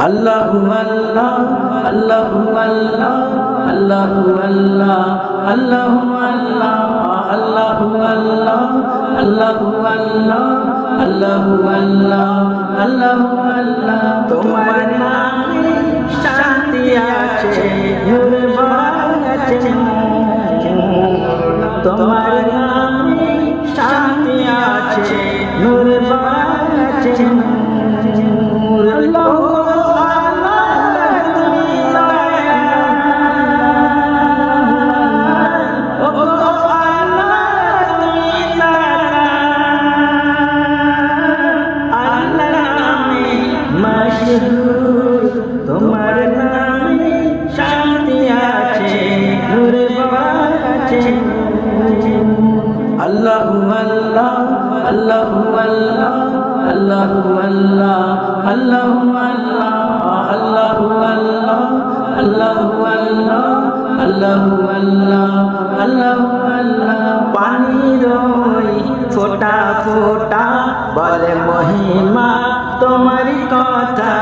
আল্লাহু আল্লাহ আল্লাহু আল্লাহ আল্লাহু আল্লাহ আল্লাহু আল্লাহ আল্লাহু আল্লাহ আল্লাহু আল্লাহ আল্লাহু আল্লাহ আল্লাহু তোমার নামে শান্তি আছে তোমার নামে শান্তি আছে নূর তোমার নামে শান্তি আছে, নূরে আছে আল্লাহু আল্লাহ আল্লাহু আল্লাহ আল্লাহু আল্লাহ আল্লাহু আল্লাহ আল্লাহু আল্লাহ আল্লাহু আল্লাহ আল্লাহু আল্লাহ আল্লাহু আল্লাহ। পানির ওই ফোটা ফোটা বলে মহিমা তোমারই কথা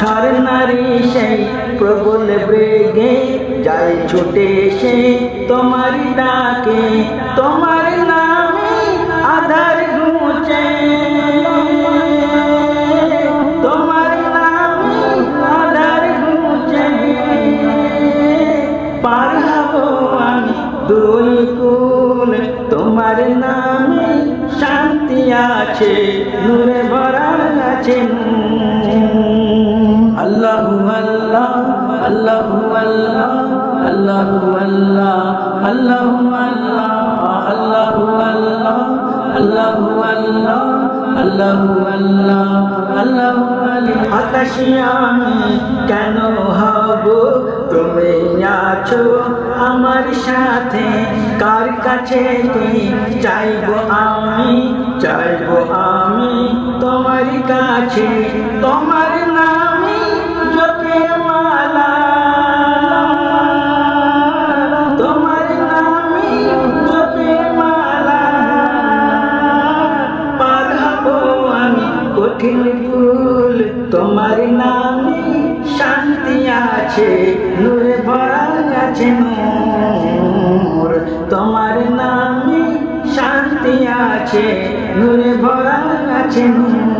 ঝরনারি সেই প্রবল বেগে যাই ছুটে সে তোমারই ডাকে, তোমার নামে আধার ঘুচে তোমার নামে আধার ঘুচে পার হব আমি দুই কুল, তোমার নামে শান্তি আছে, নূরে ভরা আছে আল্লাহু আল্লাহ আল্লাহু আল্লাহ আল্লাহু আল্লাহ আল্লাহু আল্লাহ আল্লাহু আল্লাহ আল্লাহু আমি কেন হব তুমি আছো আমার সাথে কার কাছে কি চাইব আমি চাইব আমি তোমার কাছে তোমার নামে কঠিন ফুল তোমার নামে শান্তি আছে নূরে ভরা আছে নূর তোমার নামে শান্তি আছে, নূরে ভরা আছে নূর।